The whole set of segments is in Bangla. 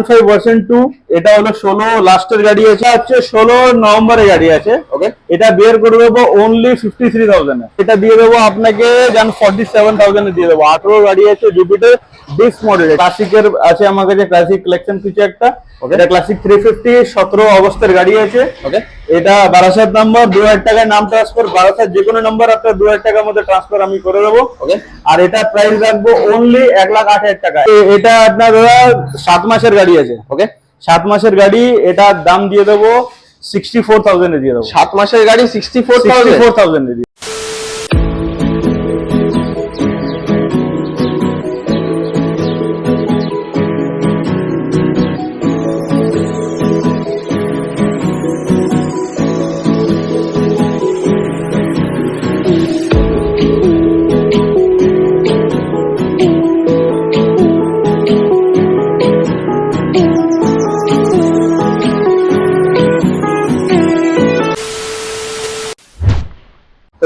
ওয়ান ফাইভ ভার্সন টু এটা হলো ষোলো, লাস্টের গাড়ি আছে, হচ্ছে ষোলো নভেম্বরের গাড়ি আছে ওকে এটা বিয়ের করে দেবো অনলি ফিফটি থ্রি থাউজেন্ড এটা দিয়ে দেবো আপনাকে জান ফর্টি সেভেন থাউজেন্ডে দিয়ে দেবো। আঠারো গাড়ি আছে জুপিটার ডিস মডেল ক্লাসিকের আছে আমার কাছে ক্লাসিক কালেকশন কিছু একটা এটা ক্লাসিক থ্রি ফিফটি সতেরো অবস্থার গাড়ি আছে ওকে এটা বারাসাত নাম্বার দু হাজার টাকায় নাম ট্রান্সফার বারাসাত যে কোনো নাম্বার আপনার দু হাজার টাকার মধ্যে ট্রান্সফার আমি করে দেবো ওকে আর এটা প্রাইস রাখব অনলি এক লাখ আট হাজার টাকা এটা আপনার দাদা সাত মাসের গাড়ি আছে ওকে সাত মাসের গাড়ি এটার দাম দিয়ে দেবো সিক্সটি ফোর থাউজেন্ডে দিয়ে দেবো। সাত মাসের গাড়ি সিক্সটি ফোর থাউজেন্ড ফোর থাউজেন্ডে দিয়ে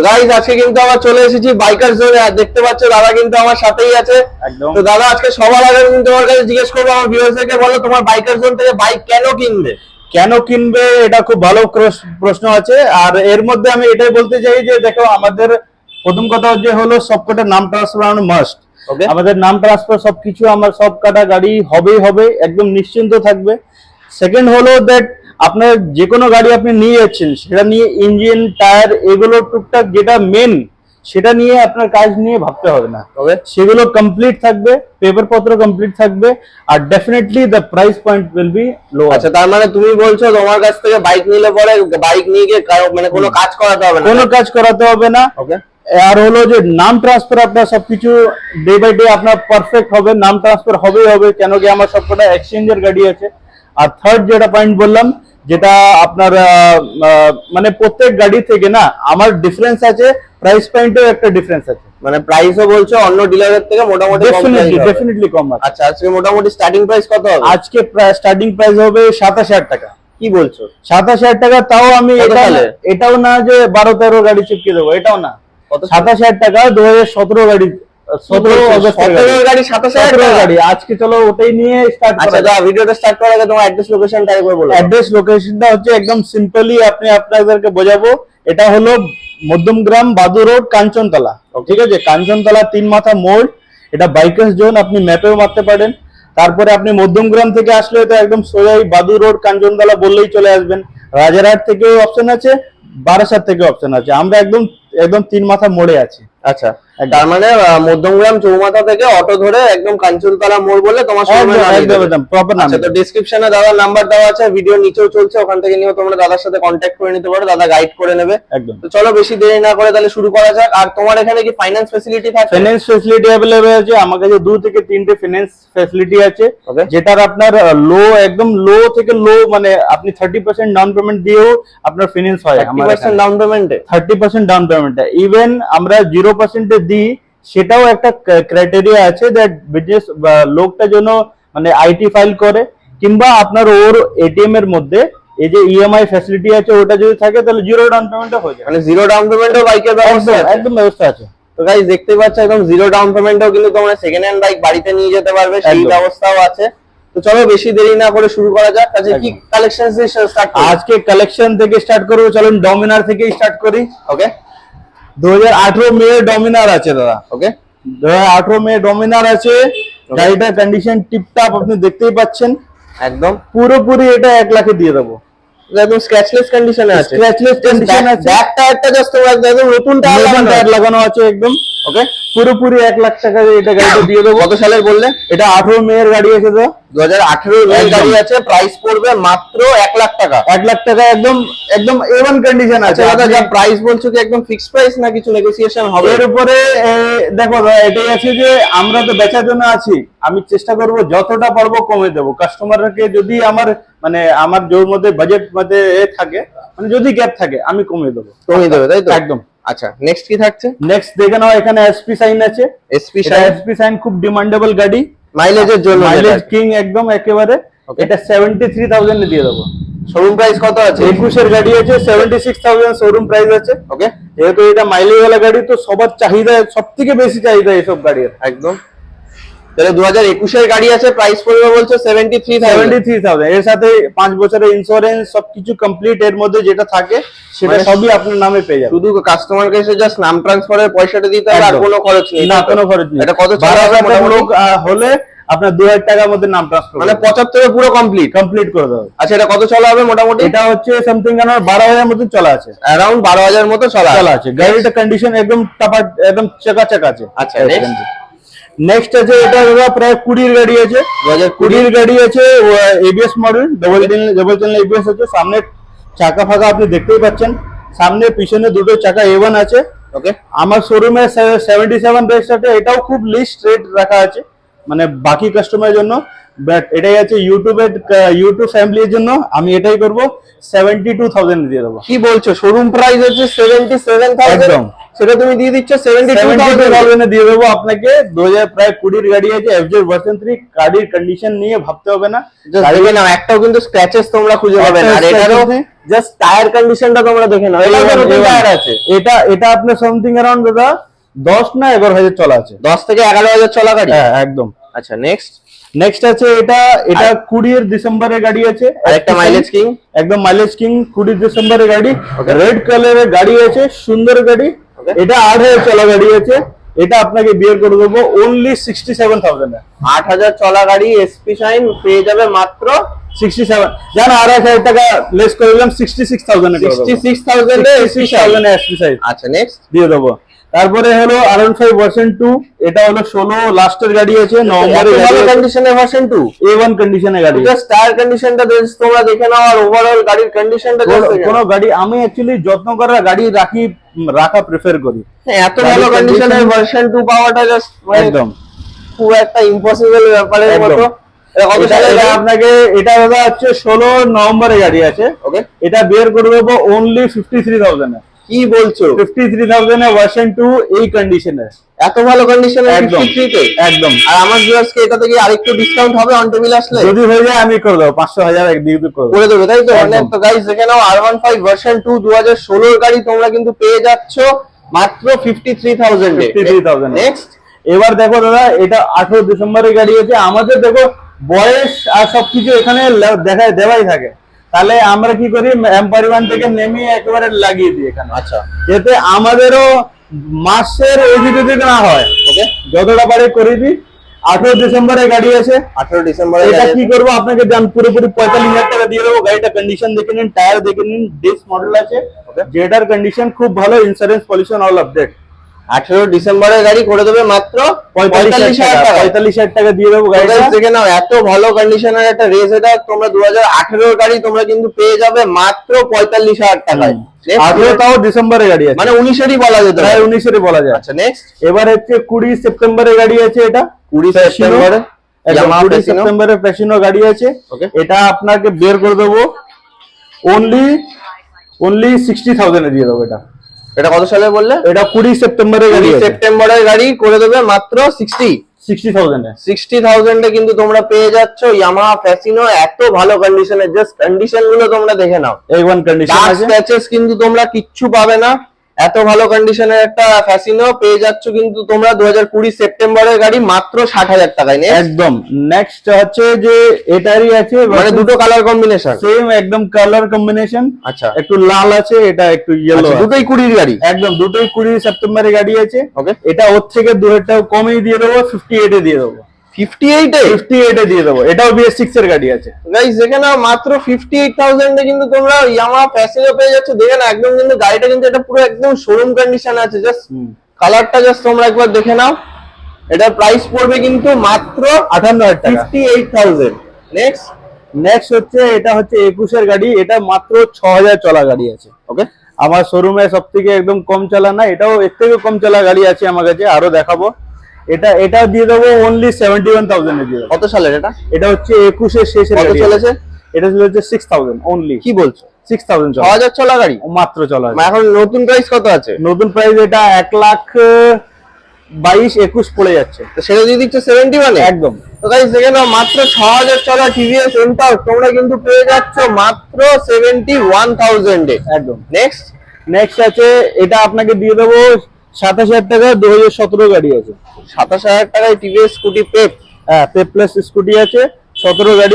গাইজ আজকে কিন্তু আবার চলে এসেছি বাইকার জোনে আর দেখতে পাচ্ছ দাদা কিন্তু আমার সাথেই আছে। তো দাদা আজকে সবার আগে আমি তোমার কাছে জিজ্ঞেস করব আমার ভিউয়ার্সদেরকে বলো তোমার বাইকার জোন থেকে বাইক কেন কিনবে? কেন কিনবে? এটা খুব ভালো প্রশ্ন আছে। আর এর মধ্যে আমি এটাই বলতে চাই যে দেখো আমাদের প্রথম কথা হচ্ছে হলো সবকটা নাম ট্রান্সফার মাস্ট ওকে আমাদের নাম ট্রান্সফার সবকিছু আমার সব কাটা গাড়ি হবেই হবে একদম নিশ্চিন্ত থাকবে। সেকেন্ড হলো দ্যাট আপনার যে কোনো গাড়ি আপনি নিয়ে যাচ্ছেন সেটা নিয়ে ইঞ্জিন টায়ার এগুলো টুকটাক যেটা মেন সেটা নিয়ে আপনার কাজ নিয়ে ভাবতে হবে না। ওকে সেগুলো কমপ্লিট থাকবে পেপার পত্র কমপ্লিট থাকবে আর definitely the price point will be low আচ্ছা তার মানে তুমি বলছো তোমার কাছ থেকে বাইক নিলে পরে বাইক নিয়ে গিয়ে কারো- মানে কোনো কাজ করাতে হবে না কোনো কাজ করাতে হবে না। ওকে আর হলো যে নাম ট্রান্সফার আপনার সবকিছু ডে বাই ডে আপনার পারফেক্ট হবে নাম ট্রান্সফার হবেই হবে কেন কি আমার সবকটা এক্সচেঞ্জের গাড়ি আছে। আর থার্ড যেটা পয়েন্ট বললাম যেটা আপনার মানে প্রত্যেক গাড়ি থেকে না আমার ডিফারেন্স আছে প্রাইস পয়েন্টেও একটা ডিফারেন্স আছে। মানে প্রাইসও বলছো অন্য ডিলারের থেকে মোটামুটি ডেফিনেটলি ডেফিনেটলি কম আছে। আচ্ছা আজকে মোটামুটি স্টার্টিং প্রাইস কত হবে? আজকে স্টার্টিং প্রাইস হবে সাতাশ হাজার টাকা। কি বলছো? সাতাশ হাজার টাকা তাও আমি এটা এটাও না যে বারো তেরো গাড়ি চিপকে দেবো এটাও না। কত? সাতাশ হাজার টাকা দু হাজার সতেরো গাড়ি গাড়ি? গাড়ি আজকে চলো ওটাই নিয়ে স্টার্ট আচ্ছা ভিডিওটা স্টার্ট করার আগে তোমার অ্যাড্রেস লোকেশনটা একবার বলো। অ্যাড্রেস লোকেশনটা হচ্ছে একদম সিম্পলি আপনি আপনাদেরকে বোঝাবো। এটা হলো মধ্যমগ্রাম বাদু রোড কাঞ্চনতলা। ঠিক আছে? কাঞ্চনতলা তিন মাথা মোড়। এটা বাইকার্স জোন আপনি ম্যাপেও মারতে পারেন। তারপরে আপনি মধ্যমগ্রাম থেকে আসলে তো একদম সোজাই বাদু রোড কাঞ্চনতলা বললেই চলে আসবেন। রাজারহাট থেকেও অপশন আছে বারাসাত থেকে অপশন আছে। আমরা একদম একদম তিন মাথা মোড়ে আছি। আচ্ছা। তার মানে মধ্যমগ্রাম চৌমাথা থেকে অটো ধরে একদম কাঞ্চনতলা মোড় বললে তোমার প্রপার নাম আচ্ছা তো ডিসক্রিপশনে দাদার নাম্বার দেওয়া আছে ভিডিও নিচেও চলছে ওখান থেকে নিয়েও তোমরা দাদার সাথে কন্ট্যাক্ট করে নিতে পারো দাদা গাইড করে নেবে। একদম। তো চলো বেশি দেরি না করে তাহলে শুরু করা যাক। আর তোমার এখানে কি ফাইন্যান্স ফেসিলিটি থাকে? ফাইন্যান্স ফেসিলিটি অ্যাভেলেবল আছে আমার কাছে দু থেকে তিনটে ফাইন্যান্স ফেসিলিটি আছে. যেটার আপনার লো একদম লো থেকে লো মানে আপনি থার্টি পার্সেন্ট ডাউন পেমেন্ট দিয়েও আপনার ফাইন্যান্স হয় থার্টি পার্সেন্ট ডাউন পেমেন্টে thirty percent down payment even আমরা জিরো পার্সেন্টে দিই সেটাও একটা ক্রাইটেরিয়া আছে দ্যাট বিজনেস লোকটা যেন মানে আইটি ফাইল করে কিংবা আপনার ওর এটিএম এর মধ্যে এই যে ইএমআই ফ্যাসিলিটি আছে ওটা যদি থাকে তাহলে জিরো ডাউন পেমেন্টে হয়ে যায়। মানে জিরো ডাউন পেমেন্টও বাইকের ব্যবস্থা একদম ব্যবস্থা আছে। তো গাইজ দেখতে পাচ্ছ একদম জিরো ডাউন পেমেন্টও কিন্তু তোমরা সেকেন্ড হ্যান্ড বাইক বাড়িতে নিয়ে যেতে পারবে সেই ব্যবস্থাও আছে। তো চলো বেশি দেরি না করে শুরু করা যাক। আচ্ছা কি একদম। কালেকশন স্টার্ট আজকে কালেকশন থেকে স্টার্ট করব চলুন ডমিনার থেকে স্টার্ট করি। ওকে দু হাজার আঠারো মে ডমিনার আছে দাদা ওকে দু হাজার মে ডমিনার আছে গাড়িটার কন্ডিশন টিপটাপ আপনি দেখতেই পাচ্ছেন। একদম। পুরোপুরি এটা এক লাখে দিয়ে দেবো। একদম স্ক্র্যাচলেস কন্ডিশনে আছে। স্ক্র্যাচলেস কন্ডিশন আছে। ব্যাক টায়ারটা জাস্ট একদম নতুন টায়ার লাগানো আছে একদম। ওকে পুরোপুরি এক লাখ টাকা এটা গাড়িটা দিয়ে দেবো। কত সালের বললে? এটা আঠারো মে এর গাড়ি আছে দাদা দু হাজার আঠেরো একদম। গাড়ি আছে প্রাইস পড়বে মাত্র এক লাখ টাকা। এক লাখ টাকা একদম একদম এ ওয়ান কন্ডিশন আছে। আচ্ছা দাদা যা প্রাইস বলছো কি একদম ফিক্সড প্রাইস না কিছু নেগোসিয়েশন হবে? এর উপরে দেখো এটাই আছে যে আমরা তো বেচার জন্য আছি। আমি চেষ্টা করব যতটা পারব কমে দেবো। কাস্টমারকে যদি আমার মানে আমার জোর মধ্যে বাজেট মধ্যে এ থাকে মানে যদি গ্যাপ থাকে আমি কমে দেবো। কমিয়ে দেবে তাই তো? একদম। আচ্ছা নেক্সট কি থাকছে? নেক্সট দেখে নাও এখানে এসপি সাইন আছে। এসপি সাইন এসপি সাইন খুব ডিমান্ডেবল গাড়ি। মাইলেজের জন্য মাইলেজ কিং একদম একেবারে. এটা সেভেন্টি থ্রি থাউজেন্ড দিয়ে দেবো। শোরুম প্রাইস কত আছে? একুশের গাড়ি আছে seventy six thousand showroom price আছে। ওকে যেহেতু এটা মাইলেজ ওয়ালা গাড়ি তো সবার চাহিদা সব থেকে বেশি চাহিদা এইসব গাড়ির। একদম। তাহলে দু হাজার একুশের গাড়ি আছে প্রাইস পড়বে বলছো seventy three seventy three thousand এর সাথে পাঁচ বছরের ইন্স্যুরেন্স সবকিছু কমপ্লিট এর মধ্যে যেটা থাকে সেটা মানে সবই আপনার নামে পেয়ে যাবেন। শুধু কাস্টমারকে এসে জাস্ট নাম ট্রান্সফারের পয়সাটা দিতে হবে আর কোনো খরচ নেই। না কোনো খরচ নেই। এটা কত চলা বারো হাজার লোক হলে আপনার দু হাজার টাকার মধ্যে নাম ট্রান্সফার মানে পঁচাত্তরে পুরো কমপ্লিট কমপ্লিট করে দেবে আচ্ছা এটা কত চলা হবে মোটামুটি? এটা হচ্ছে সামথিং আমার বারো হাজার মতন চলা আছে। অ্যারাউন্ড বারো হাজার মতো চলা চলা আছে। গাড়িটা কন্ডিশন একদম টাপা একদম চাকাচাক আছে। আচ্ছা? নেক্সট আছে এটা দাদা প্রায় কুড়ির গাড়ি আছে। কুড়ির গাড়ি আছে ABS model double double channel ABS আছে। সামনে চাকা ফাঁকা আপনি দেখতেই পাচ্ছেন। সামনে পিছনে দুটো চাকা এ আছে। ওকে আমার শোরুমে সেভেন্টি সেভেন আছে। এটাও খুব লিস্ট রেট রাখা আছে। মানে বাকি কাস্টমারের জন্য বাট এটাই আছে ইউটিউবের ইউটিউব ফ্যামিলির জন্য আমি এটাই করব সেভেন্টি টু থাউজেন্ড দিয়ে দেবো। কি বলছো? শোরুম প্রাইস হচ্ছে সেভেন্টি সেভেন একদম। সেটা তুমি দিয়ে দিচ্ছ সেভেন্টি টু সেভেন্টি টু থাউজেন্ডে দিয়ে দেবো আপনাকে দু হাজার প্রায় কুড়ির গাড়ি আছে এফজেড ভার্সন থ্রি গাড়ির কন্ডিশন নিয়ে ভাবতে হবে না। গাড়ি নাও একটাও কিন্তু স্ক্র্যাচেস তোমরা খুঁজে পাবে না। আর এটারও জাস্ট টায়ার কন্ডিশনটা তোমরা দেখে নাও। এটা টায়ার আছে। এটা এটা আপনার সামথিং অ্যারাউন্ড দাদা দশ না এগারো হাজার চলা আছে। দশ থেকে এগারো হাজার চলা গাড়ি? হ্যাঁ একদম। আচ্ছা নেক্সট নেক্সট আছে এটা এটা কুড়ির ডিসেম্বরের গাড়ি আছে। একটা মাইলেজ কিং একদম মাইলেজ কিং কুড়ি ডিসেম্বরের গাড়ি। রেড কালারের গাড়ি আছে সুন্দর গাড়ি। এটা আট হাজার চলা গাড়ি আছে। এটা আপনাকে বিয়ে করে দেবো অনলি সিক্সটি সেভেন থাউজেন্ড আট হাজার চলা গাড়ি এসপি সাইন পেয়ে যাবে মাত্র সিক্সটি সেভেন জান আর এক হাজার টাকা লেস করে দিলাম sixty six thousand sixty six thousand SP shine আচ্ছা নেক্সট দিয়ে দেবো। তারপরে হলো আর ফাইভ ভার্সন টু এটা হলো ষোলো লাস্টের গাড়ি আছে নভেম্বরের গাড়ি কন্ডিশনের ভার্সন টু এ ওয়ান কন্ডিশনের গাড়ি। জাস্ট টায়ার কন্ডিশনটা তোমরা দেখে নাও আর ওভারঅল গাড়ির কন্ডিশনটা কোনো- কোনো গাড়ি আমি অ্যাকচুয়ালি যত্ন করা গাড়ি রাখি রাখা প্রেফার করি। এত ভালো condition- ভার্সন টু পাওয়াটা জাস্ট একদম। খুব একটা ইম্পসিবল ব্যাপারের মতো? আপনাকে এটা দাদা হচ্ছে ষোলো নভেম্বরের গাড়ি আছে। ওকে এটা বের করে দেবো অনলি ফিফটি থ্রি থাউজেন্ড কি বলছো? Fifty three thousand version two এই কন্ডিশনের এত ভালো কন্ডিশনের একদম 53 তে? একদম। আর আমার ভিউয়ার্সকে এটা থেকে আরেকটু ডিসকাউন্ট হবে অন টেবিল আসলে? যদি হয়ে যায় আমি করে দেবো পাঁচশো হাজার একদিকে করে করে দেবে তাই তো। অনেক তো গাইস দেখে নাও R one five version two দু হাজার ষোলোর গাড়ি তোমরা কিন্তু পেয়ে যাচ্ছ মাত্র ফিফটি থ্রি থাউজেন্ড 53,000 এ। নেক্সট এবার দেখো দাদা এটা আঠেরো ডিসেম্বরের গাড়ি আছে আমাদের দেখো বয়স আর সবকিছু এখানে দেখায় দেওয়াই থাকে। তাহলে আমরা কি করি? এম পরিমাণ থেকে নেমে একেবারে লাগিয়ে দিই এখানে। আচ্ছা। যাতে আমাদেরও মাসের এদিক ওদিক না হয়। ওকে। যতটা পারে করে দিই। আঠেরো ডিসেম্বরের গাড়ি আছে আঠারো ডিসেম্বরে এটা কি করব? আপনাকে জান পুরোপুরি পঁয়তাল্লিশ হাজার টাকা দিয়ে দেবো। গাড়িটা কন্ডিশন দেখে নিন টায়ার দেখে নিন ডিস মডেল আছে. যেটার কন্ডিশন খুব ভালো ইন্স্যুরেন্স পলিউশন অল আপডেট আঠারো ডিসেম্বরের গাড়ি করে দেবে মাত্র পঁয়তাল্লিশ হাজার টাকা। পঁয়তাল্লিশ হাজার টাকা দিয়ে দেবো গাড়ি দেখে নাও এত ভালো কন্ডিশনের একটা রেস এটা তোমরা দু হাজার আঠেরোর গাড়ি তোমরা কিন্তু পেয়ে যাবে মাত্র পঁয়তাল্লিশ হাজার টাকায়। আঠেরো তাও ডিসেম্বরে গাড়ি আছে। মানে উনিশেরই বলা যেতে উনিশেরই বলা যায়। আচ্ছা নেক্সট এবার হচ্ছে কুড়ি গাড়ি আছে এটা। কুড়ি। সেপ্টেম্বরে। প্যাসিনো গাড়ি আছে. এটা আপনাকে বের করে দেবো। অনলি অনলি সিক্সটি থাউজেন্ডে দিয়ে দেবো এটা। এটা কত সালে বললে? এটা কুড়ি সেপ্টেম্বরের গাড়ি সেপ্টেম্বরের গাড়ি করে দেবে মাত্র সিক্সটি সিক্সটি থাউজেন্ডে সিক্সটি থাউজেন্ডে কিন্তু তোমরা পেয়ে যাচ্ছ ফ্যাসিনো এত ভালো কন্ডিশনের জাস্ট কন্ডিশনগুলো তোমরা দেখে নাও। এই ওয়ান কন্ডিশন কিন্তু তোমরা কিচ্ছু পাবে না। এত ভালো কন্ডিশনের একটা ফ্যাসিনো পেয়ে যাচ্ছ কিন্তু তোমরা দু হাজার কুড়ি সেপ্টেম্বরের গাড়ি মাত্র ষাট হাজার টাকায় নেই একদম। নেক্সট হচ্ছে যে এটারই আছে মানে দুটো কালার কম্বিনেশন সেম একদম কালার কম্বিনেশন আচ্ছা। একটু লাল আছে এটা একটু ইয়েলো আচ্ছা, দুটোই কুড়ির গাড়ি? একদম দুটোই কুড়ি সেপ্টেম্বরে গাড়ি আছে। ওকে এটা ওর থেকে দু হাজার টাকা কমেই দিয়ে দেবো ফিফটি এইটে দিয়ে দেবো। ফিফটি এইটে ফিফটি এইটে দিয়ে দেবো। এটাও বিএস সিক্স এর গাড়ি আছে। গাইস মাত্র কিন্তু তোমরা ইয়ামাহা পেয়ে যাচ্ছ। দেখে না একদম কিন্তু গাড়িটা কিন্তু এটা পুরো একদম শোরুম কন্ডিশন আছে। জাস্ট কালারটা জাস্ট তোমরা একবার দেখে নাও। এটার প্রাইস পড়বে কিন্তু মাত্র আঠান্ন হাজার টাকা। Fifty eight thousand next next হচ্ছে এটা হচ্ছে একুশের গাড়ি। এটা মাত্র ছ হাজার চলা গাড়ি আছে ওকে আমার শোরুমে সব থেকে একদম কম চলা না এটাও এর থেকে কম চলা গাড়ি আছে আমার কাছে। আরও দেখাবো। এটা এটা দিয়ে দেবো অনলি সেভেন্টি ওয়ান থাউজেন্ড দিয়ে দেবো। কত সালের এটা? এটা হচ্ছে একুশের শেষে কত চলেছে? এটা চলেছে সিক্স থাউজেন্ড অনলি কি বলছো? সিক্স থাউজেন্ড ছ হাজার চলা গাড়ি? মাত্র চলা। এখন নতুন প্রাইস কত আছে? নতুন প্রাইস এটা এক লাখ বাইশ একুশ পড়ে যাচ্ছে। তো সেটা দিয়ে দিচ্ছে সেভেন্টি মানে একদম। তো গাইস দেখে নাও মাত্র ছ হাজার চলা টিভিএস এন্টার তোমরা কিন্তু পেয়ে যাচ্ছ মাত্র সেভেন্টি ওয়ান থাউজেন্ডে একদম। নেক্সট নেক্সট আছে এটা আপনাকে দিয়ে দেবো সাতাশ হাজার টাকা দু হাজার সতেরো গাড়ি আছে। সাতাশ হাজার টাকায় টিভিএস স্কুটি পেপ। হ্যাঁ পেপ্লেস স্কুটি আছে সতেরো গাড়ি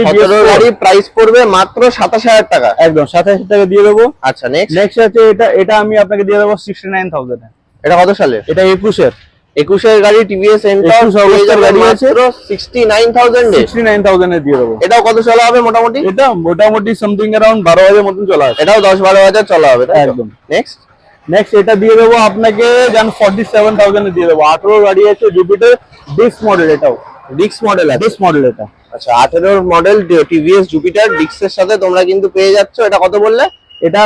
গাড়ি প্রাইস পড়বে মাত্র সাতাশ হাজার টাকা। একদম সাতাশ হাজার টাকা দিয়ে দেবো। আচ্ছা নেক্সট নেক্সট আছে এটা এটা আমি আপনাকে দিয়ে দেবো সিক্সটি নাইন থাউজেন্ড এটা কত সালের এটা একুশের। একুশের গাড়ি টিভিএস এন্টর 21 গাড়ি আছে। Sixty nine thousand sixty nine থাউজেন্ডে দিয়ে দেবো। এটাও কত চলা হবে মোটামুটি? এটা মোটামুটি সামথিং অ্যারাউন্ড বারো হাজার মতন চলে আসে এটাও দশ বারো হাজার চলা হবে একদম। নেক্সট নেক্সট এটা দিয়ে দেবো আপনাকে জান ফর্টি সেভেন থাউজেন্ডে দিয়ে দেবো। আঠেরো গাড়ি আছে জুপিটার ডিস্ক মডেল এটাও। ডিক্স মডেল ডিস্ক মডেল এটা। আচ্ছা আঠেরোর মডেল টিভিএস জুপিটার ডিক্সের সাথে তোমরা কিন্তু পেয়ে যাচ্ছ। এটা কত বললে? এটা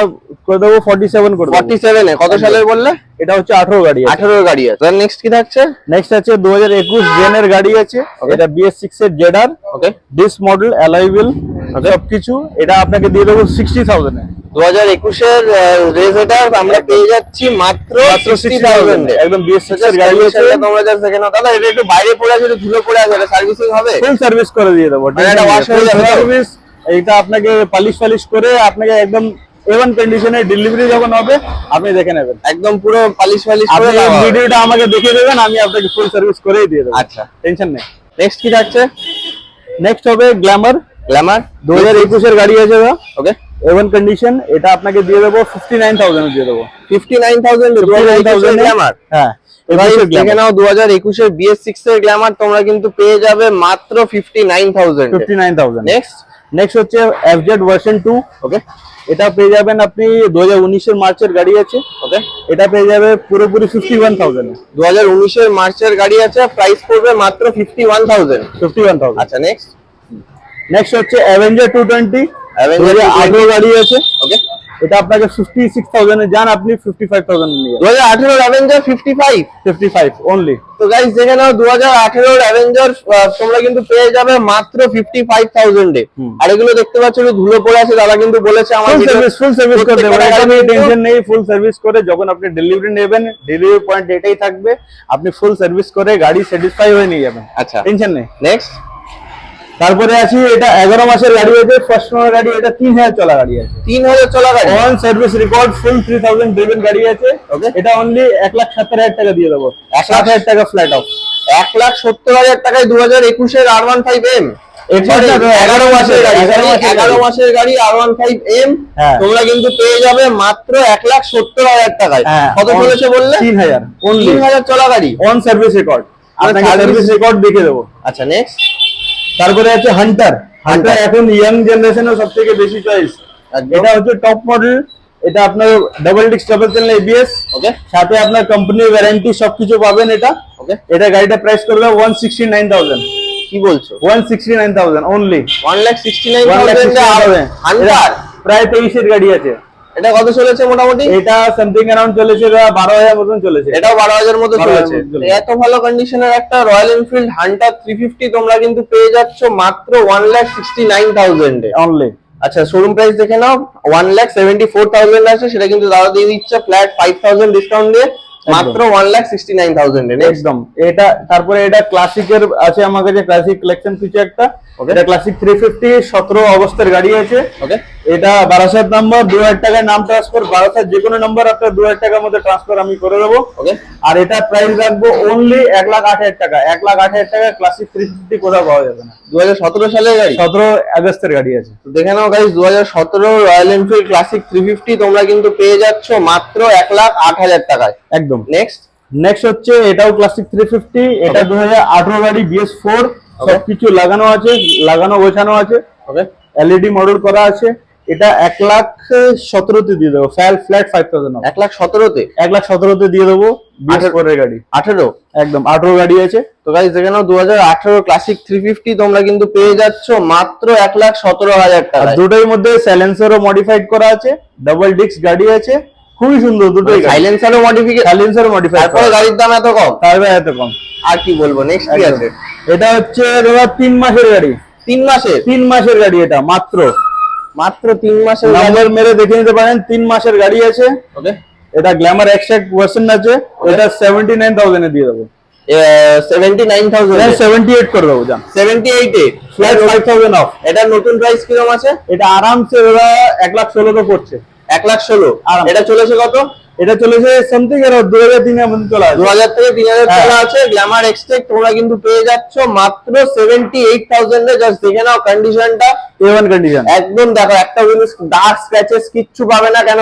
করে দেবো ফর্টি সেভেন করে ফর্টি সেভেনে কত সালের বললে? এটা হচ্ছে আঠেরো গাড়ি আছে। আঠেরোর গাড়ি আছে। নেক্সট কি থাকছে? নেক্সট আছে দু হাজার একুশ জেনের গাড়ি আছে। এটা বিএস সিক্স এর জেডার ওকে ডিস মডেল অ্যালাইভিল সবকিছু এটা আপনাকে দিয়ে দেবো সিক্সটি থাউজেন্ড দু হাজার একুশের রেজ এটা আমরা পেয়ে যাচ্ছি মাত্র সিক্সটি থাউজেন্ড একদম বিএস গাড়ি আছে। তোমরা যা দেখে দাদা এটা একটু বাইরে পড়ে আছে ধুলো পড়ে আছে এটা সার্ভিসিং হবে? ফুল সার্ভিস করে দিয়ে দেবো। মানে এটা wash হয়ে যাবে। সার্ভিস এইটা আপনাকে পালিশ ফালিশ করে আপনাকে একদম কন্ডিশনে ডেলিভারি যখন হবে আপনি দেখে নেবেন। একদম পুরো পালিশ ফালিশ করে। ভিডিওটা আমাকে দেখিয়ে দেবেন আমি আপনাকে ফুল সার্ভিস করেই দিয়ে দেবো। আচ্ছা। টেনশন নেই। নেক্সট কি থাকছে? নেক্সট হবে গ্ল্যামার গ্ল্যামার দু হাজার একুশের গাড়ি আছে ওকে এভন কন্ডিশন এটা আপনাকে দিয়ে দেবো ফিফটি নাইন থাউজেন্ড দিয়ে দেবো। ফিফটি নাইন থাউজেন্ড গ্ল্যামার হ্যাঁ দেখে নাও দু হাজার একুশের বিএস সিক্স এর গ্ল্যামার তোমরা কিন্তু পেয়ে যাবে মাত্র fifty nine thousand fifty nine thousand next next হচ্ছে এফজেড ভার্সন টু ওকে এটা পেয়ে যাবেন আপনি দু হাজার উনিশের মার্চের গাড়ি আছে। ওকে এটা পেয়ে যাবে পুরোপুরি ফিফটি ওয়ান থাউজেন্ড দু হাজার উনিশের মার্চের গাড়ি আছে প্রাইস পড়বে মাত্র fifty one thousand fifty one thousand আচ্ছা নেক্সট নেক্সট হচ্ছে অ্যাভেঞ্জার টু টোয়েন্টি Avenger 220 আঠেরো গাড়ি আছে। ওকে এটা আপনাকে ফিফটি সিক্স থাউজেন্ডে যান আপনি ফিফটি ফাইভ থাউজেন্ড নিয়ে দু হাজার আঠেরোর Avenger fifty five fifty five only তো গাইস দেখে নাও দু হাজার আঠেরোর অ্যাভেঞ্জার তোমরা কিন্তু পেয়ে যাবে মাত্র ফিফটি ফাইভ থাউজেন্ডে আর এগুলো দেখতে পাচ্ছ ধুলো পড়ে আছে দাদা কিন্তু বলেছে আমার সার্ভিস ফুল সার্ভিস করে দেবো। টেনশন নেই ফুল সার্ভিস করে যখন আপনি ডেলিভারি নেবেন ডেলিভারি পয়েন্ট এটাই থাকবে। আপনি ফুল সার্ভিস করে গাড়ি স্যাটিসফাই হয়ে নিয়ে যাবেন। আচ্ছা। টেনশন নেই। নেক্সট তারপরে আছি এটা এগারো মাসের গাড়ি আছে ফার্স্ট ওনার গাড়ি এটা তিন হাজার চলা গাড়ি আছে। তিন হাজার চলা গাড়ি? On service record full three thousand driven গাড়ি আছে। এটা অনলি এক লাখ সত্তর হাজার টাকা দিয়ে দেবো। এক লাখ? হাজার টাকা ফ্ল্যাট অফ এক লাখ সত্তর হাজার টাকায় দু হাজার একুশের আর ওয়ান ফাইভ এম এগারো মাসের গাড়ি এগারো মাসের গাড়ি। আর ওয়ান ফাইভ এম হ্যাঁ। তোমরা কিন্তু পেয়ে যাবে মাত্র এক লাখ সত্তর হাজার টাকায়। হ্যাঁ কত চলেছে বললে? তিন হাজার। তিন হাজার চলা গাড়ি। On service record service- service record দেখে দেবো। আচ্ছা নেক্সট তারপরে আছে হান্টার। হান্টার। এখন ইয়াং জেনারেশনের সব থেকে বেশি চয়েস এটা হচ্ছে টপ মডেল এটা আপনার double disc double channel ABS okay সাথে আপনার কোম্পানির ওয়ারেন্টি সবকিছু পাবেন এটা। ওকে এটা গাড়িটা প্রাইস করবে ওয়ান সিক্সটি নাইন থাউজেন্ড কি বলছো? One sixty nine thousand only one lakh sixty nine প্রায় তেইশের গাড়ি আছে। এটা কত চলেছে মোটামুটি? এটা সামথিং অ্যারাউন্ড চলেছে বারো হাজার মতন চলেছে। এটাও বারো হাজার মতো 12,000 চলেছে। মতো চলেছে। এত ভালো কন্ডিশনের একটা Royal Enfield Hunter three fifty তোমরা কিন্তু পেয়ে যাচ্ছ মাত্র ওয়ান লাখ সিক্সটি নাইন থাউজেন্ডে অনলি আচ্ছা শোরুম প্রাইস দেখে নাও। One lakh seventy four thousand আছে সেটা কিন্তু দাদা দিয়ে দিচ্ছে ফ্ল্যাট ফাইভ থাউজেন্ড ডিসকাউন্ট দিয়ে মাত্র ওয়ান লাখ সিক্সটি নাইন থাউজেন্ডে একদম। এটা তারপরে এটা ক্লাসিকের আছে আমার কাছে ক্লাসিক কালেকশন কিছু একটা. এটা ক্লাসিক থ্রি ফিফটি সতেরো অবস্থার গাড়ি আছে। ওকে এটা বারাসাত নাম্বার দু হাজার টাকায় নাম ট্রান্সফার বারাসাত যে কোনো নাম্বার আপনার দু হাজার টাকার মধ্যে ট্রান্সফার আমি করে দেবো। আর এটা প্রাইস রাখব অনলি এক লাখ আট হাজার টাকা। এক লাখ আট হাজার টাকা ক্লাসিক থ্রি ফিফটি কোথাও পাওয়া যাবে না। দু হাজার সতেরো সালের গাড়ি? সতেরো আগস্টের গাড়ি আছে। তো দেখে নাও গাইজ দু হাজার সতেরো Royal Enfield Classic three fifty তোমরা কিন্তু পেয়ে যাচ্ছ মাত্র এক লাখ আট হাজার টাকায়। একদম। নেক্সট নেক্সট হচ্ছে এটাও ক্লাসিক থ্রি ফিফটি এটা. দু হাজার আঠারো গাড়ি বিএস ফোর সবকিছু লাগানো আছে লাগানো গোছানো আছে। ওকে এলইডি মডেল করা আছে। এটা এক লাখ সতেরোতে দিয়ে দেবো। ফ্যাল ফ্ল্যাট ফাইভ থাউজেন্ড এক লাখ সতেরোতে? এক লাখ সতেরোতে দিয়ে দেবো বিএস আঠারো- গাড়ি। আঠেরো? একদম আঠারো গাড়ি আছে। তো গাড়ি দেখে নাও দু হাজার আঠেরো ক্লাসিক থ্রি ফিফটি তোমরা কিন্তু পেয়ে যাচ্ছ মাত্র এক লাখ সতেরো হাজার টাকা দুটোর মধ্যে স্যালেন্সারও মডিফাইড করা আছে ডাবল ডিস্ক গাড়ি আছে খুবই সুন্দর দুটোই সাইলেন্সারও মডিফিকেশন সাইলেন্সার মডিফাইড তারপরে গাড়ির দাম এত কম? তারপরে এত কম। আর কি বলব নেক্সট কি আছে? এটা হচ্ছে দাদা তিন মাসের গাড়ি। তিন মাসের? তিন মাসের গাড়ি এটা মাত্র। মাত্র তিন মাসের নাম্বার মেরে দেখে নিতে পারেন তিন মাসের গাড়ি আছে। ওকে এটা গ্ল্যামার এক্সট্রাক্ট ভার্সন আছে। এটা সেভেন্টি নাইন থাউজেন্ডে দিয়ে দেবো। Seventy nine thousand seventy eight করে দেবো জান। Seventy eight flat five thousand off এটা নতুন প্রাইস কীরকম আছে? এটা আরামসে দাদা এক লাখ ষোলো তো পড়ছে। এক লাখ ষোলো? আর এটা চলেছে কত? এটা চলেছে সামথিং আর দু হাজার মধ্যে চলে দু আসবে। হাজার থেকে তিন হাজার আছে গ্ল্যামার এক্সটেক তোমরা কিন্তু পেয়ে যাচ্ছ মাত্র সেভেন্টি এইট থাউজেন্ড এ। জাস্ট দেখে নাও কন্ডিশনটা এ ওয়ান কন্ডিশন একদম দেখো একটা জিনিস ডার্ক স্ক্র্যাচেস কিচ্ছু পাবে না কেন?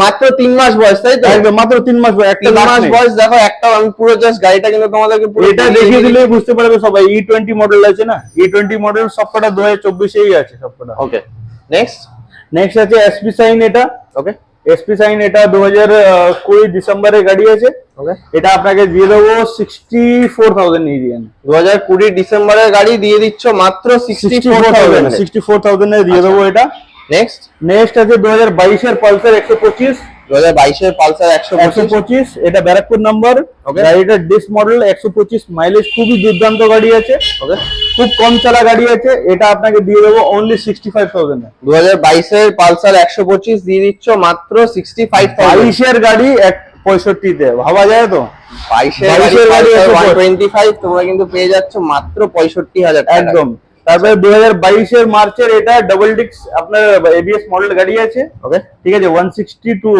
মাত্র তিন মাস বয়স তাই তো? একদম মাত্র তিন মাস বয়স, একটা তিন মাস বয়স দেখো একটা আমি পুরো জাস্ট গাড়িটা কিন্তু তোমাদেরকে পুরো এটা দেখিয়ে দিলে বুঝতে পারবে সবাই ই টোয়েন্টি মডেল আছে না? ই টোয়েন্টি মডেল সবকটা দু হাজার চব্বিশেই আছে সবকটা। ওকে নেক্সট নেক্সট আছে এসপি সাইন এটা। ওকে এসপি সাইন এটা দু হাজার কুড়ি ডিসেম্বরে গাড়ি আছে। এটা আপনাকে দিয়ে দেবো সিক্সটি ফোর থাউজেন্ড ইন্ডিয়ান দু হাজার কুড়ি ডিসেম্বরের গাড়ি দিয়ে দিচ্ছ মাত্র sixty four thousand sixty four থাউজেন্ডে দিয়ে দেবো এটা। নেক্সট নেক্সট আছে দু হাজার বাইশের পালসার একশো পঁচিশ। দু হাজার বাইশের পালসার একশো পঁচিশ। এটা ব্যারাকপুর নাম্বার. গাড়িটার ডিস মডেল একশো পঁচিশ। মাইলেজ খুবই দুর্দান্ত গাড়ি আছে। ওকে খুব কম চালা গাড়ি আছে এটা আপনাকে দিয়ে দেবো অনলি সিক্সটি ফাইভ থাউজেন্ড দু হাজার বাইশের পালসার একশো পঁচিশ দিয়ে দিচ্ছ মাত্র সিক্সটি ফাইভ বাইশের গাড়ি এক পঁয়ষট্টিতে ভাবা যায় তো? বাইশের গাড়ি ওয়ান টোয়েন্টি ফাইভ তোমরা কিন্তু পেয়ে যাচ্ছ মাত্র পঁয়ষট্টি হাজার একদম। তারপরে দু হাজার বাইশের মার্চের এটা ডাবল ডিক্স আপনার এবিএস মডেল গাড়ি আছে। ওকে ঠিক আছে one sixty two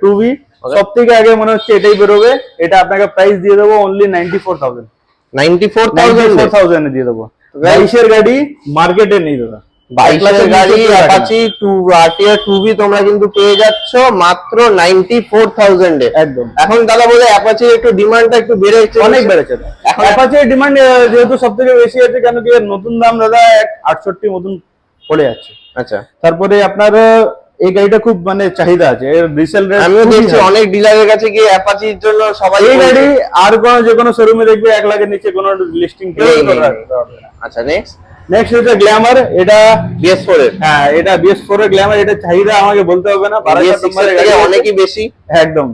two V সব থেকে আগে মনে হচ্ছে এটাই বেরোবে। এটা আপনাকে প্রাইস দিয়ে দেবো only ninety four thousand ninety four thousand four থাউজেন্ডে দিয়ে দেবো. বাইশের গাড়ি? মার্কেটে নেই দাদা। গাড়ি নিচে গাড়ি। Apache two RTR two V তোমরা কিন্তু পেয়ে যাচ্ছ মাত্র নাইনটি ফোর থাউজেন্ড একদম। এখন দাদা বলে অ্যাপাচির একটু ডিমান্ডটা একটু বেড়েছে। অনেক বেড়েছে। এখন অ্যাপাচির ডিমান্ড যেহেতু সব থেকে বেশি আছে কেন কি নতুন দাম দাদা এক আটষট্টি মতন পড়ে যাচ্ছে। আচ্ছা। তারপরে আপনার এই গাড়িটা খুব মানে চাহিদা আছে। এর রিসেল রেট আমিও দেখছি অনেক ডিলারের কাছে গিয়ে অ্যাপাচির জন্য সবাই এই গাড়ি আর কোন যে কোনো শোরুমে দেখবে এক লাখের নিচে কোনো লিস্টিং। আচ্ছা নেক্সট নেক্সট এটা গ্ল্যামার এটা বিএস ফোর এর। হ্যাঁ এটা বিএস ফোর এর গ্ল্যামার এটা চাহিদা আমাকে বলতে হবে না। বারো বিএস হাজার সিক্স নম্বরের গাড়ি। অনেকই বেশি। একদম।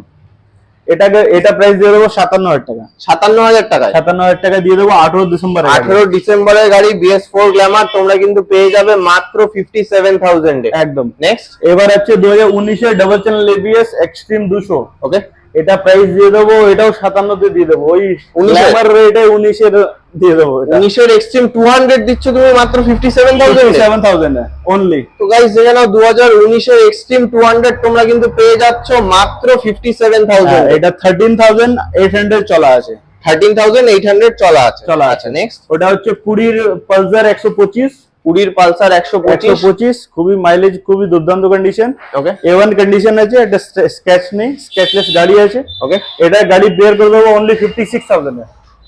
এটাকে এটা প্রাইস দিয়ে দেবো সাতান্ন হাজার টাকা। সাতান্ন হাজার টাকা সাতান্ন হাজার টাকা দিয়ে দেবো আঠারো ডিসেম্বর আঠেরো ডিসেম্বরের গাড়ি বিএস ফোর গ্ল্যামার তোমরা কিন্তু পেয়ে যাবে মাত্র ফিফটি সেভেন থাউজেন্ড একদম। নেক্সট এবার হচ্ছে দু হাজার উনিশের ডাবল চ্যানেল এবিএস এক্সট্রিম দুশো। ওকে এটা প্রাইস দিয়ে দেবো এটাও সাতান্নতে দিয়ে দেবো। ওই 19 গ্ল্যামার রেটে উনিশের দিয়ে দেবো উনিশের এক্সট্রিম টু হান্ড্রেড দিচ্ছ তুমি মাত্র fifty seven thousand seven thousand only তো গাইস দেখে নাও দু হাজার উনিশের এক্সট্রিম টু হান্ড্রেড তোমরা কিন্তু পেয়ে যাচ্ছ মাত্র ফিফটি সেভেন থাউজেন্ড এটা থার্টিন থাউজেন্ড এইট হান্ড্রেড চলা আছে। থার্টিন থাউজেন্ড এইট হান্ড্রেড চলা আছে। চলা আচ্ছা আছে নেক্সট ওটা হচ্ছে কুড়ির পালসার একশো পঁচিশ। কুড়ির পালসার একশো পঁচিশ। পঁচিশ খুবই মাইলেজ খুবই দুর্দান্ত condition okay A one condition আছে এটা স্ক্যাচ নেই স্ক্যাচলেস গাড়ি আছে। ওকে এটা গাড়ি বের করে দেবো অনলি ফিফটি সিক্স থাউজেন্ড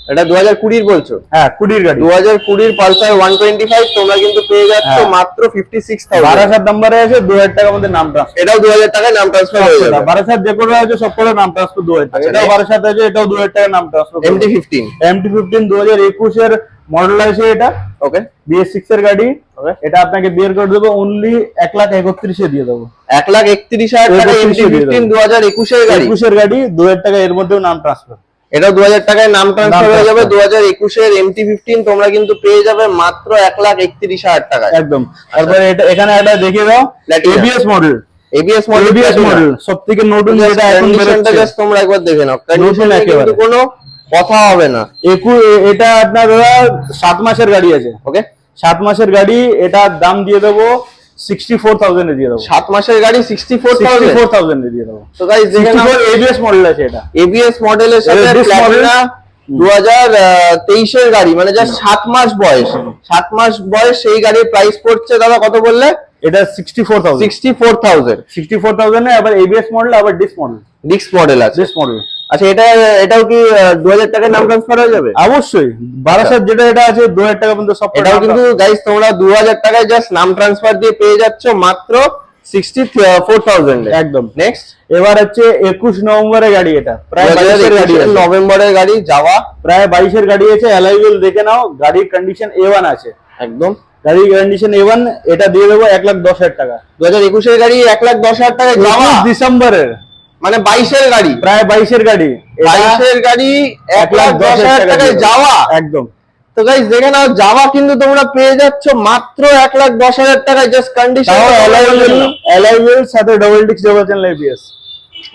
এটা দু হাজার কুড়ির বলছো? হ্যাঁ কুড়ির গাড়ি। দু হাজার কুড়ির পালসার ওয়ান টোয়েন্টি ফাইভ তোমরা কিন্তু পেয়ে যাচ্ছ হ্যাঁ। মাত্র ফিফটি সিক্স থাউজেন্ড বারাসাত নাম্বারে আছে দু হাজার টাকা মধ্যে নাম ট্রান্সফার এটাও দু হাজার টাকায় নাম ট্রান্সফার হয়ে যাবে। বারাসাত যে করে আছে সব করে নাম ট্রান্সফার দু হাজার টাকা আচ্ছা, এটাও. বারাসাত আছে এটাও দু হাজার টাকা নাম transfer MT fifteen MT fifteen দু হাজার একুশের মডেল আছে এটা। ওকে বিএস সিক্স এর গাড়ি। এটা আপনাকে বের করে দেবো অনলি এক লাখ একত্রিশে দিয়ে দেবো। এক লাখ একত্রিশ হাজার টাকা এমটি 31 দিয়ে ফিফটিন দু হাজার একুশের গাড়ি। একুশের গাড়ি দু হাজার টাকা এর মধ্যেও নাম ট্রান্সফার এটাও দু হাজার টাকায় নাম ট্রান্সফার হয়ে যাবে। দু হাজার একুশের এমটি ফিফটিন তোমরা কিন্তু পেয়ে যাবে মাত্র এক লাখ একত্রিশ হাজার টাকায়। একদম। তারপরে এটা এখানে একটা দেখিয়ে দাও। ABS model ABS model ABS model সব থেকে নতুন যেটা এখন তোমরা একবার দেখে নাও। একেবারে। কোনো কথা হবে না। একু এটা আপনার দাদা সাত মাসের গাড়ি আছে ওকে সাত মাসের গাড়ি এটার দাম দিয়ে দেবো সিক্সটি ফোর থাউজেন্ডে দিয়ে দেবো। সাত মাসের গাড়ি সিক্সটি ফোর সিক্সটি ফোর থাউজেন্ডে দিয়ে দেবো। তো নাও। এবিএস মডেল আছে এটা। এবিএস মডেলের সাথে প্লাটিনা দু হাজার তেইশের গাড়ি মানে জাস্ট সাত মাস বয়স। সাত মাস বয়স সেই গাড়ির প্রাইস পড়ছে দাদা কত বললে? এটা sixty four thousand sixty four thousand sixty four থাউজেন্ডে আবার এবিএস মডেল আবার ডিস মডেল ডিক্স মডেল আছে। ডিস মডেল আচ্ছা এটা এটাও কি দু হাজার টাকায় নাম ট্রান্সফার হয়ে যাবে? অবশ্যই। বারাসাত যেটা এটা আছে দু হাজার টাকা পর্যন্ত সব এটাও কিন্তু গাইস তোমরা দু হাজার টাকায় জাস্ট নাম ট্রান্সফার দিয়ে পেয়ে যাচ্ছ মাত্র সিক্সটি ফোর থাউজেন্ড একদম। নেক্সট এবার হচ্ছে একুশ নভেম্বরের গাড়ি এটা। প্রায় গাড়ি নভেম্বরের গাড়ি যাওয়া। প্রায় বাইশের গাড়ি আছে দেখে নাও গাড়ির কন্ডিশন এ ওয়ান আছে। একদম। গাড়ির কন্ডিশন এটা দিয়ে দেবো এক লাখ দশ হাজার টাকা। গাড়ি এক লাখ দশ হাজার টাকায় যাওয়া। ডিসেম্বরের। মানে বাইশের গাড়ি। প্রায় বাইশের গাড়ি। বাইশের গাড়ি এক লাখ দশ হাজার টাকায় যাওয়া। একদম। তো গাইস দেখে নাও যাওয়া কিন্তু তোমরা পেয়ে যাচ্ছ মাত্র এক লাখ দশ হাজার টাকায় জাস্ট কন্ডিশন অ্যালাইভেল সাথে ডবল ডিক্স ডবল চ্যানেল এবিএস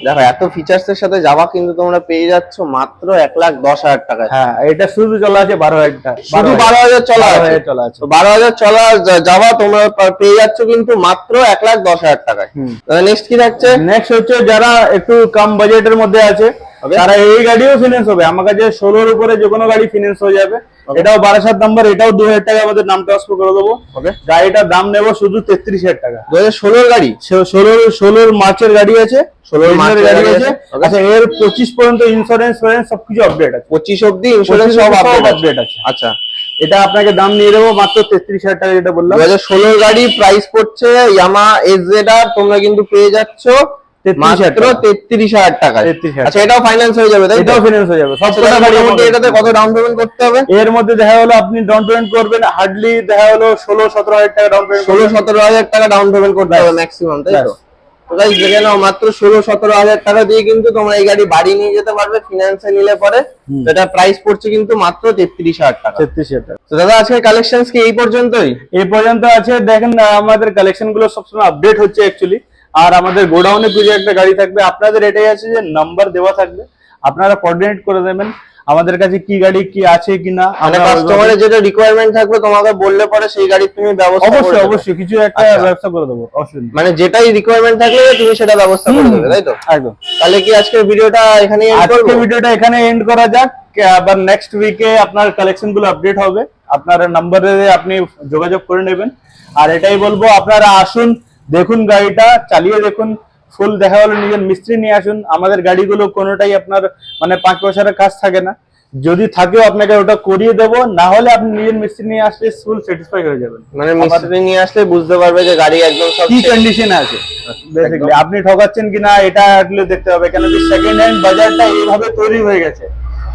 দেখো এত ফিচার্স এর সাথে যাওয়া কিন্তু তোমরা পেয়ে যাচ্ছ মাত্র এক লাখ দশ হাজার টাকায়। হ্যাঁ এটা শুধু চলা আছে বারো হাজার টাকা শুধু বারো হাজার চলা আছে। চলা আছে। বারো হাজার চলা যাওয়া তোমরা পেয়ে যাচ্ছ কিন্তু মাত্র এক লাখ দশ হাজার টাকায়। নেক্সট কি থাকছে? নেক্সট হচ্ছে যারা একটু কম বাজেটের মধ্যে আছে. তারা এই গাড়িও ফিনান্স হবে। আমার কাছে ষোলোর উপরে যে কোনো গাড়ি ফিনান্স হয়ে যাবে। এটাও বারাসাত নাম্বার এটাও দু হাজার টাকা আমাদের নাম ট্রান্সফার করে দেবো। গাড়িটার দাম নেব শুধু তেত্রিশ হাজার টাকা। দু হাজার ষোলোর গাড়ি? ষোলোর ষোলোর মার্চের গাড়ি আছে। 16 Diesel মার্চের গাড়ি আছে। আচ্ছা এর পঁচিশ পর্যন্ত ইন্স্যুরেন্স ফিন্যান্স সবকিছু আপডেট আছে। পঁচিশ অব্দি ইন্স্যুরেন্স সব আপডেট আছে। আচ্ছা। এটা আপনাকে দাম নিয়ে দেবো মাত্র তেত্রিশ হাজার টাকা যেটা বললাম। দু হাজার ষোলোর গাড়ি প্রাইস পড়ছে ইয়ামা এস আর তোমরা কিন্তু পেয়ে যাচ্ছ। 33,000 মাত্র তেত্রিশ হাজার টাকা। আচ্ছা এটাও ফাইন্যান্স হয়ে যাবে তাই এটাও ফিনান্স হয়ে যাবে সব আচ্ছা, মোটামুটি এটাতে কত ডাউন পেমেন্ট করতে হবে? এর মধ্যে দেখা হলো আপনি ডাউন পেমেন্ট করবেন হার্ডলি দেখা হলো ষোলো সতেরো হাজার টাকা ডাউন পেমেন্ট ষোলো সতেরো হাজার টাকা ডাউন পেমেন্ট করতে হবে ম্যাক্সিমাম তাই তো? গাইস দেখে নাও মাত্র ষোলো সতেরো হাজার টাকা দিয়ে কিন্তু তোমরা এই গাড়ি বাড়ি নিয়ে যেতে পারবে ফিনান্সে নিলে পরে। এটা প্রাইস পড়ছে কিন্তু মাত্র তেত্রিশ হাজার টাকা। তেত্রিশ হাজার টাকা। তো দাদা আজকে কালেকশন কি এই পর্যন্তই? এই পর্যন্ত আছে দেখেন আমাদের কালেকশনগুলো সবসময় আপডেট হচ্ছে অ্যাকচুয়ালি আর আমাদের গোডাউনে পুজো একটা গাড়ি থাকবে। আপনাদের এটাই আছে যে নাম্বার দেওয়া থাকবে। আপনারা কোঅর্ডিনেট করে দেবেন আমাদের কাছে কি গাড়ি কি আছে কি না মানে কাস্টমারের যেটা রিকোয়ারমেন্ট থাকবে তোমাকে বললে পরে সেই গাড়ি তুমি ব্যবস্থা অবশ্যই অবশ্যই কিছু একটা আচ্ছা। ব্যবস্থা করে দেবো অবশ্যই মানে যেটাই রিকোয়ারমেন্ট থাকলে তুমি সেটা ব্যবস্থা করে দেবে তাই তো? একদম। তাহলে কি আজকের ভিডিওটা এখানেই এন্ড আজকে করব? ভিডিওটা এখানে এন্ড করা যাক। আবার নেক্সট উইকে আপনার কালেকশনগুলো আপডেট হবে। আপনার নাম্বারে আপনি যোগাযোগ করে নেবেন। আর এটাই বলব আপনারা আসুন দেখুন গাড়িটা চালিয়ে দেখুন ফুল দেখা হলো নিজের মিস্ত্রি নিয়ে আসুন। আমাদের গাড়িগুলো কোনোটাই আপনার মানে পাঁচ বছরের কাজ থাকে না। যদি থাকেও আপনাকে ওটা করিয়ে দেবো না হলে আপনি নিজের মিস্ত্রি নিয়ে আসলে ফুল স্যাটিসফাই হয়ে যাবেন। মানে মিস্ত্রি নিয়ে আসলে বুঝতে পারবে যে গাড়ি একদম সব কি। কন্ডিশনে আছে। বেসিক্যালি আপনি ঠকাচ্ছেন কিনা এটা আসলে দেখতে হবে। কেন কি সেকেন্ড হ্যান্ড বাজারটা এইভাবে তৈরি হয়ে গেছে।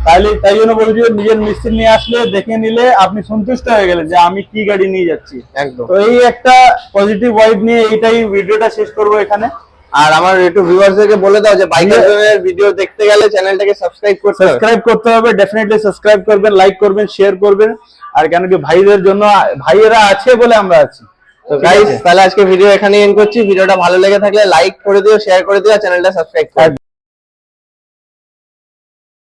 তাহলে তাই জন্য বলছি নিজের মিস্ত্রি নিয়ে আসলে দেখে নিলে আপনি সন্তুষ্ট হয়ে গেলেন যে আমি কি গাড়ি নিয়ে যাচ্ছি। একদম। তো এই একটা পজিটিভ ওয়াইব নিয়ে এইটাই ভিডিওটা শেষ করব এখানে। আর আমার একটু ভিউয়ার্সদেরকে বলে দাও যে বাইকার জনের ভিডিও দেখতে গেলে চ্যানেলটাকে সাবস্ক্রাইব করতে হবে। সাবস্ক্রাইব করতে হবে ডেফিনেটলি সাবস্ক্রাইব করবেন লাইক করবেন শেয়ার করবেন। আর কেন কি ভাইদের জন্য ভাইয়েরা আছে বলে আমরা আছি। তো গাইস তাহলে আজকে ভিডিও এখানেই এন্ড করছি। ভিডিওটা ভালো লেগে থাকলে লাইক করে দিও শেয়ার করে দিও চ্যানেলটা সাবস্ক্রাইব করে